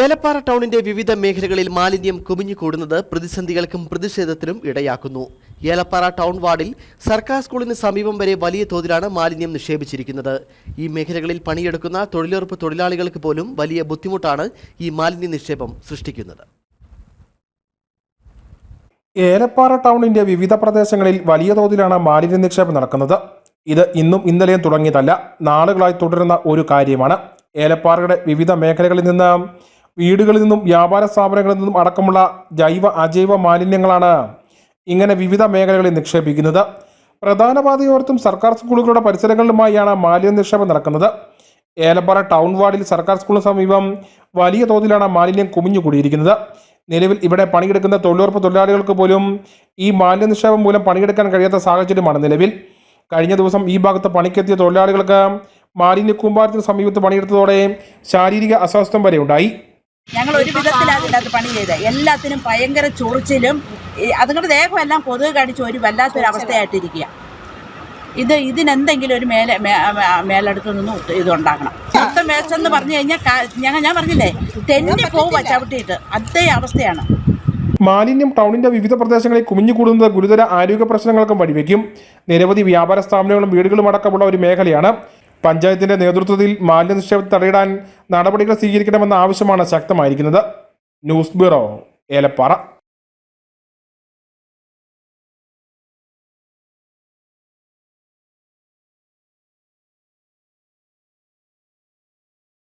ഏലപ്പാറ ടൗണിന്റെ വിവിധ മേഖലകളിൽ മാലിന്യം കുമിഞ്ഞുകൂടുന്നത് പ്രതിസന്ധികൾക്കും പ്രതിഷേധത്തിനും ഇടയാക്കുന്നു. ഏലപ്പാറ ടൗൺ വാർഡിൽ സർക്കാർ സ്കൂളിന് സമീപം വരെ വലിയ തോതിലാണ് മാലിന്യം നിക്ഷേപിച്ചിരിക്കുന്നത്. ഈ മേഖലകളിൽ പണിയെടുക്കുന്ന തൊഴിലുറപ്പ് തൊഴിലാളികൾക്ക് പോലും വലിയ ബുദ്ധിമുട്ടാണ് ഈ മാലിന്യ നിക്ഷേപം സൃഷ്ടിക്കുന്നത്. ഏലപ്പാറ ടൗണിന്റെ വിവിധ പ്രദേശങ്ങളിൽ വലിയ തോതിലാണ് മാലിന്യ നിക്ഷേപം നടക്കുന്നത്. ഇത് ഇന്നും ഇന്നലെയും തുടങ്ങിയതല്ല. നാളുകളായി തുടരുന്ന ഒരു കാര്യമാണ്. ഏലപ്പാറയുടെ വിവിധ മേഖലകളിൽ നിന്ന് വീടുകളിൽ നിന്നും വ്യാപാര സ്ഥാപനങ്ങളിൽ നിന്നും അടക്കമുള്ള ജൈവ അജൈവ മാലിന്യങ്ങളാണ് ഇങ്ങനെ വിവിധ മേഖലകളിൽ നിക്ഷേപിക്കുന്നത്. പ്രധാന പാതയോർത്തും സർക്കാർ സ്കൂളുകളുടെ പരിസരങ്ങളിലുമായാണ് മാലിന്യ നിക്ഷേപം നടക്കുന്നത്. ഏലപ്പാറ ടൗൺ വാർഡിൽ സർക്കാർ സ്കൂളിന് സമീപം വലിയ തോതിലാണ് മാലിന്യം കുമിഞ്ഞുകൂടിയിരിക്കുന്നത്. നിലവിൽ ഇവിടെ പണിയെടുക്കുന്ന തൊഴിലുറപ്പ് തൊഴിലാളികൾക്ക് പോലും ഈ മാലിന്യ നിക്ഷേപം മൂലം പണിയെടുക്കാൻ കഴിയാത്ത സാഹചര്യമാണ് നിലവിൽ. കഴിഞ്ഞ ദിവസം ഈ ഭാഗത്ത് പണിക്കെത്തിയ തൊഴിലാളികൾക്ക് മാലിന്യ കൂമ്പാരത്തിന് സമീപത്ത് പണിയെടുത്തതോടെ ശാരീരിക അസ്വസ്ഥം വരെ ഉണ്ടായി. ഞങ്ങൾ ഒരു വിധത്തിലാണ് ഇതിനകത്ത് പണി ചെയ്ത്. എല്ലാത്തിനും ഭയങ്കര ചൊറിച്ചിലും ഈ ദേഹം എല്ലാം കൊതുക് കടിച്ച് ഒരു വല്ലാത്തൊരു അവസ്ഥയായിട്ടിരിക്കുക ഇത് ഇതിനെന്തെങ്കിലും ഒരു മേലെ മേലടുത്ത് നിന്ന് ഇത് ഉണ്ടാക്കണം മൊത്തം മേച്ചെന്ന് പറഞ്ഞു കഴിഞ്ഞാൽ ഞങ്ങൾ ഞാൻ പറഞ്ഞില്ലേ തെന്നി പോവുക ചവിട്ടിയിട്ട്. അതേ അവസ്ഥയാണ്. മാലിന്യം ടൗണിന്റെ വിവിധ പ്രദേശങ്ങളിൽ കുമിഞ്ഞുകൂടുന്നത് ഗുരുതര ആരോഗ്യ പ്രശ്നങ്ങൾക്കും വഴിവെക്കും. നിരവധി വ്യാപാര സ്ഥാപനങ്ങളും വീടുകളും അടക്കമുള്ള ഒരു മേഖലയാണ് പഞ്ചായത്തിന്റെ നേതൃത്വത്തിൽ മാലിന്യ നിക്ഷേപം തടയിടാൻ നടപടികൾ സ്വീകരിക്കണമെന്ന ആവശ്യമാണ് ശക്തമായിരിക്കുന്നത്. News bureau Elappara.